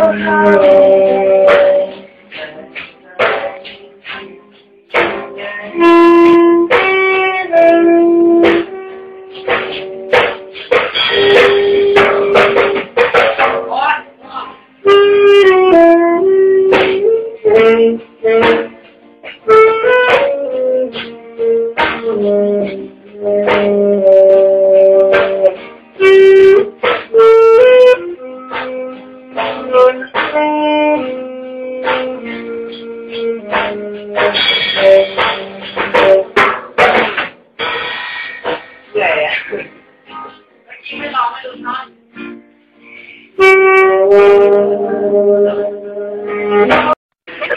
เห ไม่ร้องไม่รู้ท่อน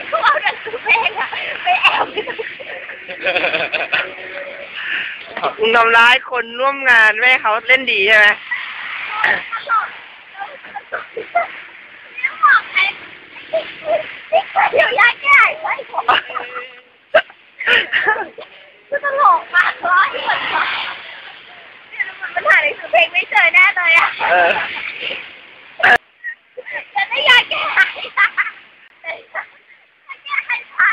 เขาเอาหนังสือเพลงอะไปแอบมึงทำร้ายคนร่วมงานไม่ให้เขาเล่นดีใช่ไหม เดี๋ยวยากแก้ไว้ผมคือตลกมากเลยเนี่ยมันถ่ายหนังสือเพลงไม่เจอแน่เลยอะ เออ จะได้ยากแก้ไขแก้ไขค่ะ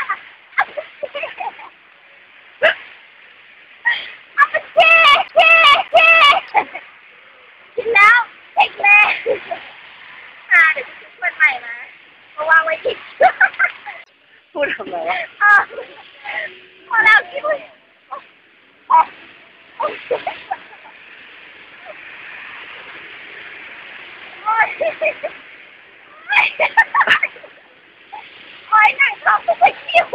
เอาไปเจ๊เจ๊เจ๊กินแล้วเด็กเลยอ่าเดี๋ยวจะซื้อคนใหม่มาเพราะว่าไว้กิน พูดทำไมวะ เออพอแล้วคิดว่าอ๋อโอ๊ยโอ๊ยโอ๊ยโอ๊ยนั่งท้องกูไปคิว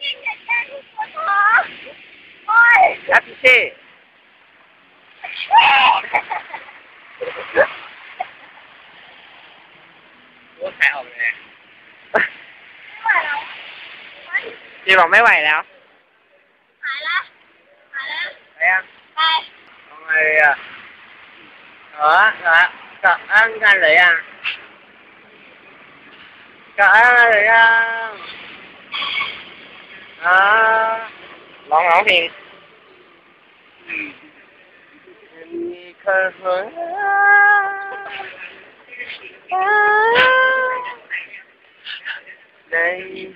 กินอย่าแช่งกูท้องโอ๊ย ยักษ์เช่ รู้ใครออกเลย พี่บอกไม่ไหวแล้ว หายละหายแล้วไปยังไปทำไมอะเหรอเหรอกับอ้างกันหรือยังกับอ้างกันหรือยังอ่าร้องร้องเพลงมีคนหัวในชีวิ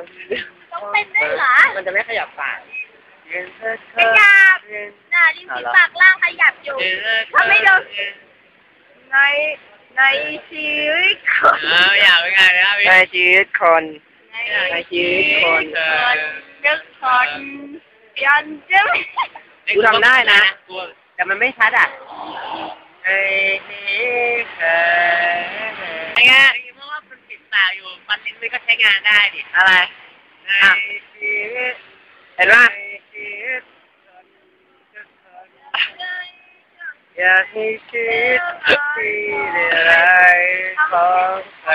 ตคนต้องเป็นด้วยเหรอมันจะไม่ขยับปากเย็นเธอขยับเย็นน่ะริมฝีปากล่างขยับอยู่ถ้าไม่โดนในในชีวิตคนเอออยากเป็นไงนะพี่ในชีวิตคนในในชีวิตคนเออนึกคนยันจึงกูทำได้นะกลัวแต่มันไม่ชัดอะในชีวิตคนไอ้เงี้ยเพราะว่ามันปิด ปากอยู่ฟันลิ้นมันก็ใช้งานได้ดิอะไรในชีวิตเห็นป่ะอยากให้ชีวิตที่ได้ไรของใคร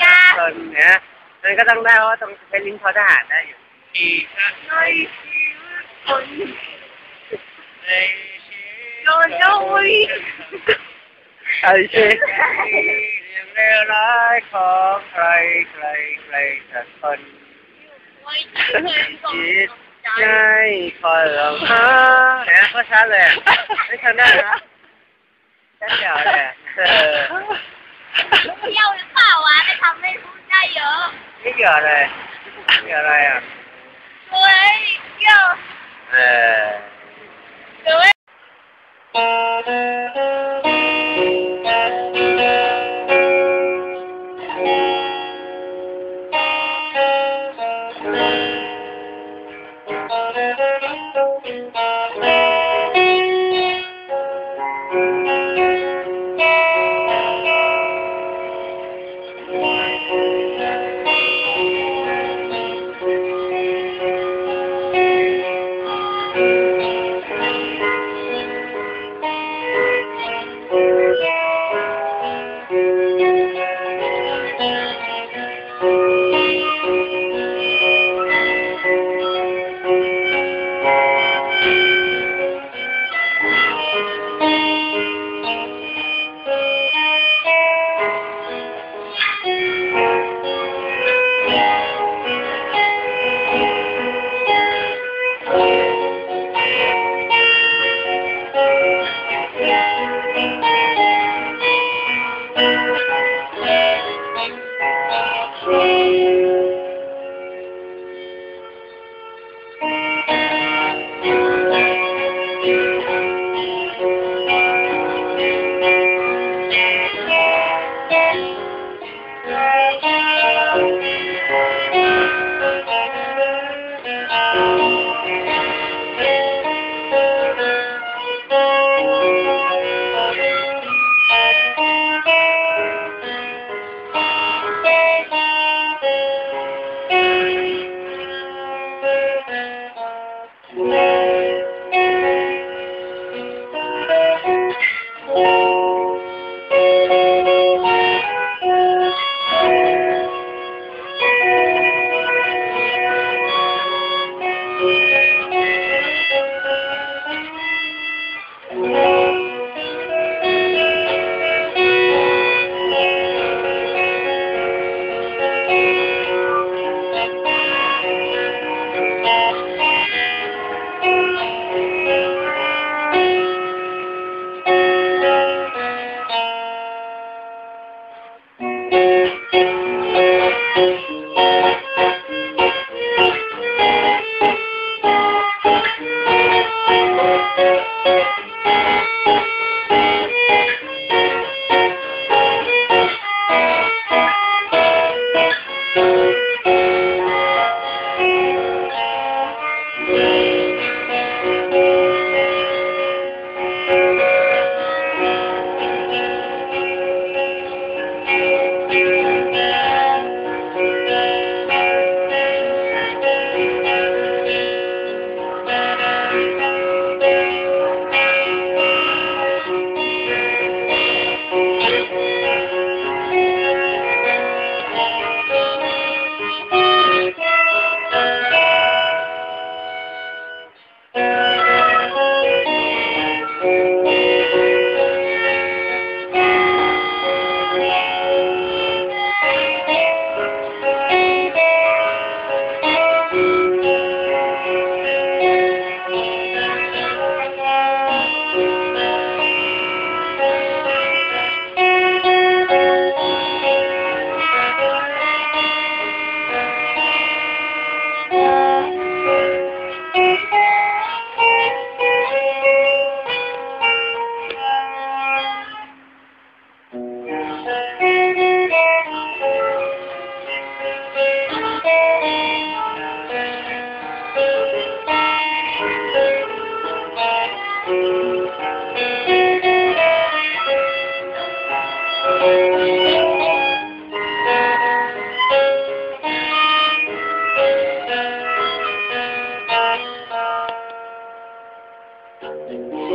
สักคนเนี่ยมันก็ต้องได้เพราะว่าต้องใช้ลิ้นทอทหารได้อยู่ที่ในชีวิตคนในชีวิตโดนโดยไอ้เช่ยัง เลวร้ายของใครใครใครสักคนไว้ที่เงินของจิตใจใจคอยหลงหาเนี่ยก็ชัดเลยอะไม่ชัดได้นะชัดเจ๋วเลยอะเออเที่ยวหรือเปล่าวะแต่ทำให้พูดได้เยอะไม่เกี่ยวเลยไม่เกี่ยวอะไรอะเฮ้ยเที่ยวเออเดี๋ยว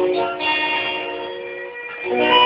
Thank you.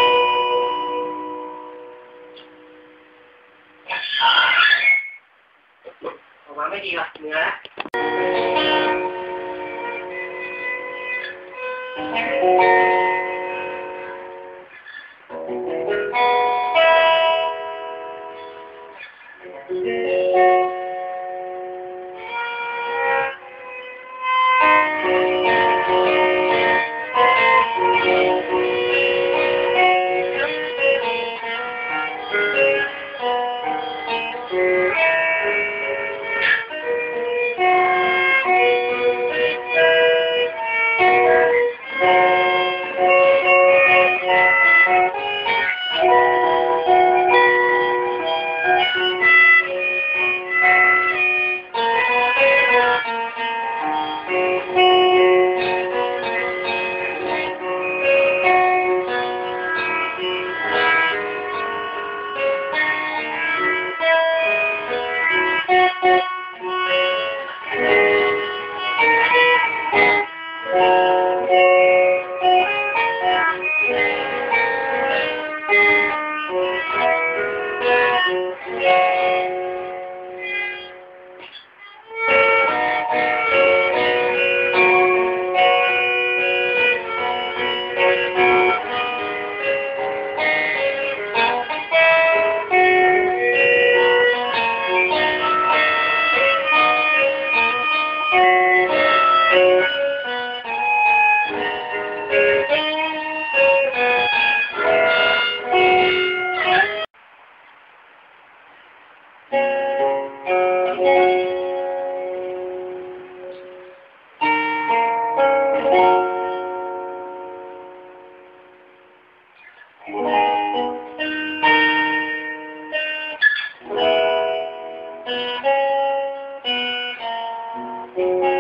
Thank you.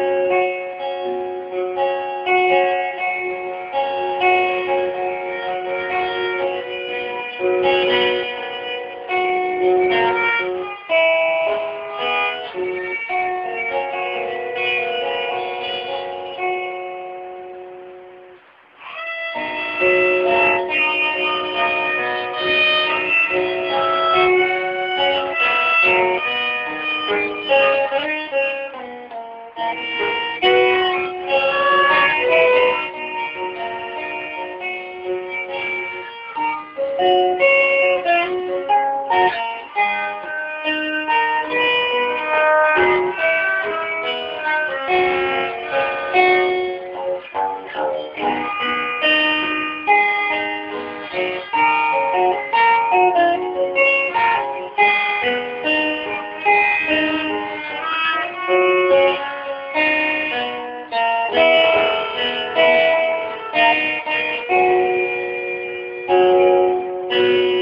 Thank you.